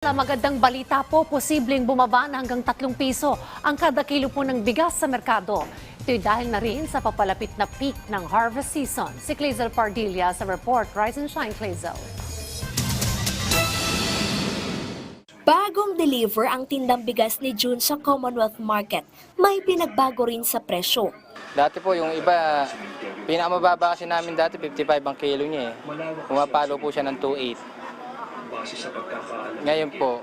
Na magandang balita po, posibleng bumaba na hanggang 3 piso ang kada kilo po ng bigas sa merkado. Ito'y dahil na rin sa papalapit na peak ng harvest season. Si Clazel Pardilla sa report. Rise and shine, Clazel. Bagong deliver ang tindang bigas ni June sa Commonwealth Market. May pinagbago rin sa presyo. Dati po yung iba, pinakamababa kasi namin dati 55 ang kilo niya eh. Pumapalo po siya ng 2.8. Ngayon po,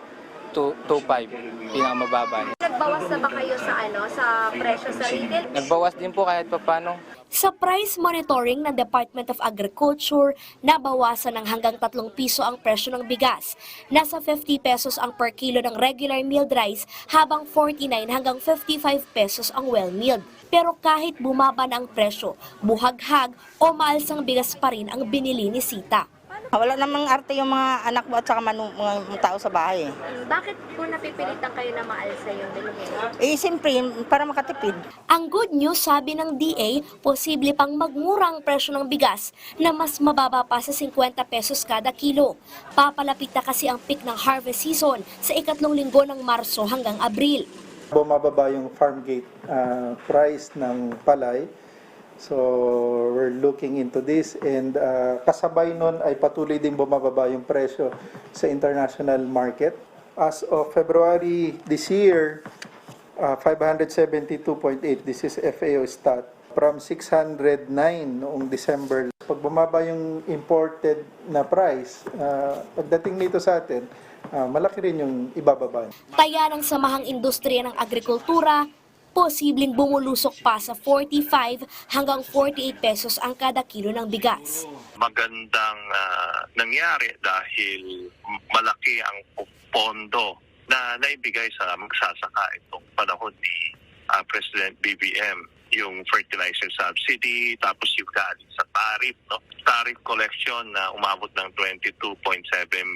2 2.5, pinakamababa. Nagbawas na ba kayo sa ano sa presyo sa retail? Nagbawas din po kahit papano. Sa price monitoring ng Department of Agriculture, nabawasan ng hanggang 3 piso ang presyo ng bigas. Nasa 50 pesos ang per kilo ng regular milled rice habang 49 hanggang 55 pesos ang well milled. Pero kahit bumaba na ang presyo, buhaghag o maalsang bigas pa rin ang binili ni Sita. Wala namang arte yung mga anak mo at saka manu- mga, mga tao sa bahay. Bakit po napipilitan kayo na maalsa yung bilhin? Eh, siyempre, para makatipid. Ang good news, sabi ng DA, posible pang magmura ang presyo ng bigas na mas mababa pa sa 50 pesos kada kilo. Papalapit na kasi ang peak ng harvest season sa ikatlong linggo ng Marso hanggang Abril. bumababa yung farm gate uh, price ng palay. So we're looking into this and uh, kasabay nun ay patuloy din bumababa yung presyo sa international market. As of February this year, uh, 572.8, this is FAO stat, from 609 noong December. Pag bumaba yung imported na price, uh, pagdating nito sa atin, uh, malaki rin yung ibababa. Taya ng Samahang Industriya ng Agrikultura, posibleng bumulusok pa sa 45 hanggang 48 pesos ang kada kilo ng bigas. magandang ah, nangyari dahil malaki ang pondo na naibigay sa magsasaka itong panahon ni ah, President BBM yung fertilizer subsidy tapos yung galing sa tariff no? Tariff collection na umabot ng 22.7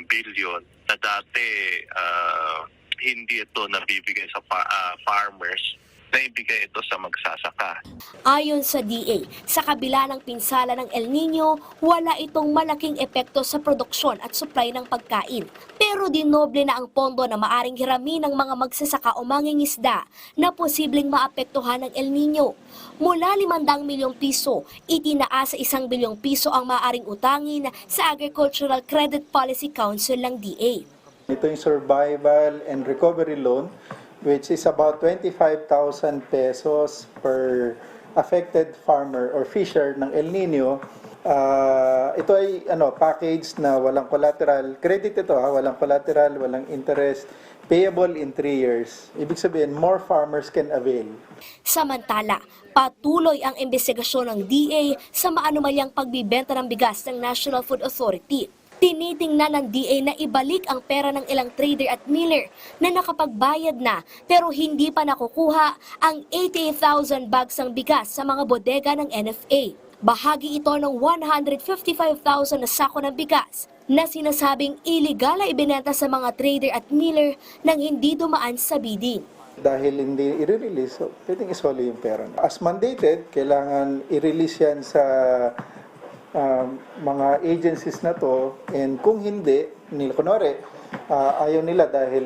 billion na dati ah, hindi ito nabibigay sa fa- ah, farmers naibigay ito sa magsasaka Ayon sa DA, sa kabila ng pinsala ng El Nino, wala itong malaking epekto sa produksyon at supply ng pagkain. Pero dinoble na ang pondo na maaring hiramin ng mga magsasaka o mangingisda na posibleng maapektuhan ng El Nino. Mula 500 milyong piso, itinaas sa 1 bilyong piso ang maaring utangin sa Agricultural Credit Policy Council ng DA. Ito yung survival and recovery loan which is about 25,000 pesos per affected farmer or fisher ng El Nino. Ah, ito ay ano package na walang collateral. Credit ito ha, walang collateral, walang interest, payable in 3 years. Ibig sabihin, more farmers can avail. Samantala, patuloy ang investigasyon ng DA sa maanumalyang pagbibenta ng bigas ng National Food Authority. Tinitingnan ng DA na ibalik ang pera ng ilang trader at miller na nakapagbayad na pero hindi pa nakukuha ang 88,000 bags ng bigas sa mga bodega ng NFA. Bahagi ito ng 155,000 na sako ng bigas na sinasabing iligal na ibinenta sa mga trader at miller nang hindi dumaan sa bidding. dahil hindi i-release, so pwedeng isoli yung pera. As mandated, kailangan i-release yan sa um, mga agencies na to and kung hindi, nila, kunwari, ah, ayaw nila dahil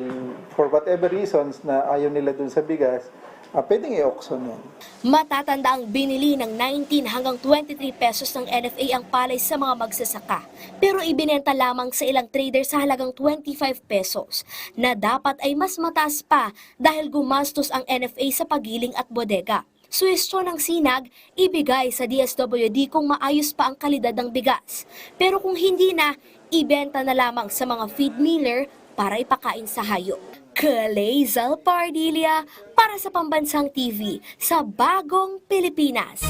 for whatever reasons na ayaw nila dun sa bigas, uh, pwedeng i-auction yan. Matatanda ang binili ng 19 hanggang 23 pesos ng NFA ang palay sa mga magsasaka. Pero ibinenta lamang sa ilang trader sa halagang 25 pesos na dapat ay mas mataas pa dahil gumastos ang NFA sa pagiling at bodega. Suwestyo ng sinag, ibigay sa DSWD kung maayos pa ang kalidad ng bigas. Pero kung hindi na, ibenta na lamang sa mga feed miller para ipakain sa hayop. Kalezal Pardilia para sa Pambansang TV sa Bagong Pilipinas.